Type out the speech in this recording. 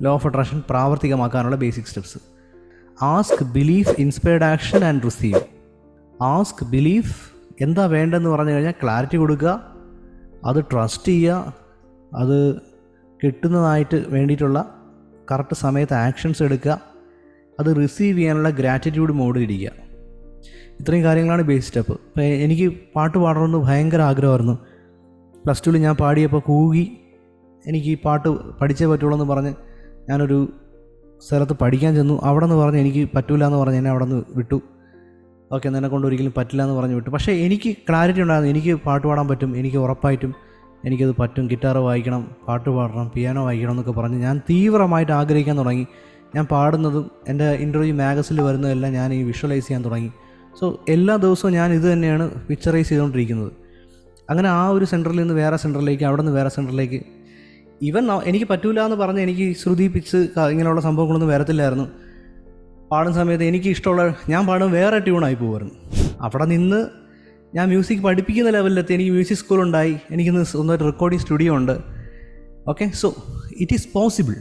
Law of attraction പ്രാവർത്തികമാക്കാനുള്ള basic steps ask belief inspired action and receive ask belief എന്താ വേണ്ടതെന്ന് പറഞ്ഞു കഴിഞ്ഞാൽ clarity കൊടുക്കുക അത് ട്രസ്റ്റ് ചെയ്യുക അത് കിട്ടുന്നതായിട്ട് വേണ്ടിയിട്ടുള്ള കറക്റ്റ് സമയത്ത് ആക്ഷൻസ് എടുക്കുക അത് റിസീവ് ചെയ്യാനുള്ള ഗ്രാറ്റിറ്റ്യൂഡ് മോഡിൽ ഇരിക്കുക ഇത്രയും കാര്യങ്ങളാണ് ബേസ് സ്റ്റെപ്പ് ഇപ്പോൾ എനിക്ക് പാട്ട് പാടണമെന്ന് ഭയങ്കര ആഗ്രഹമായിരുന്നു. പ്ലസ് ടുവിൽ ഞാൻ പാടിയപ്പോൾ കൂകി എനിക്ക് ഈ പാട്ട് പഠിച്ചേ പറ്റുള്ളൂ എന്ന് പറഞ്ഞ് ഞാനൊരു സ്ഥലത്ത് പഠിക്കാൻ ചെന്നു. അവിടെ നിന്ന് പറഞ്ഞ് എനിക്ക് പറ്റൂല എന്ന് പറഞ്ഞ് എന്നെ അവിടെ നിന്ന് വിട്ടു. ഓക്കെ എന്നെ കൊണ്ട് ഒരിക്കലും പറ്റില്ല എന്ന് പറഞ്ഞ് വിട്ടു. പക്ഷേ എനിക്ക് ക്ലാരിറ്റി ഉണ്ടായിരുന്നു. എനിക്ക് പാട്ട് പാടാൻ പറ്റും. എനിക്ക് ഉറപ്പായിട്ടും എനിക്കത് പറ്റും. ഗിറ്റാർ വായിക്കണം പാട്ട് പാടണം പിയാനോ വായിക്കണം എന്നൊക്കെ പറഞ്ഞ് ഞാൻ തീവ്രമായിട്ട് ആഗ്രഹിക്കാൻ തുടങ്ങി. ഞാൻ പാടുന്നതും എന്റെ ഇന്റർവ്യൂ മാഗസിനിൽ വരുന്നതെല്ലാം ഞാൻ ഈ വിഷ്വലൈസ് ചെയ്യാൻ തുടങ്ങി. സോ എല്ലാ ദിവസവും ഞാൻ ഇത് തന്നെയാണ് പിക്ചറൈസ് ചെയ്തുകൊണ്ടിരിക്കുന്നത്. അങ്ങനെ ആ ഒരു സെന്ററിൽ നിന്ന് വേറെ സെന്ററിലേക്ക് അവിടെ നിന്ന് വേറെ സെന്ററിലേക്ക് ഇവൻ എനിക്ക് പറ്റൂല എന്ന് പറഞ്ഞ് എനിക്ക് ശ്രുതി പിച്ച് ഇങ്ങനെയുള്ള സംഭവങ്ങളൊന്നും വരത്തില്ലായിരുന്നു. പാടുന്ന സമയത്ത് എനിക്ക് ഇഷ്ടമുള്ള ഞാൻ പാടും വേറെ ട്യൂണായി പോകുമായിരുന്നു അവിടെ നിന്ന് ഞാൻ മ്യൂസിക് പഠിപ്പിക്കുന്ന ലെവലിലെത്തി. എനിക്ക് മ്യൂസിക് സ്കൂളുണ്ടായി. എനിക്കിന്ന് സ്വന്തമായിട്ട് റെക്കോർഡിംഗ് സ്റ്റുഡിയോ ഉണ്ട്. Okay so it is possible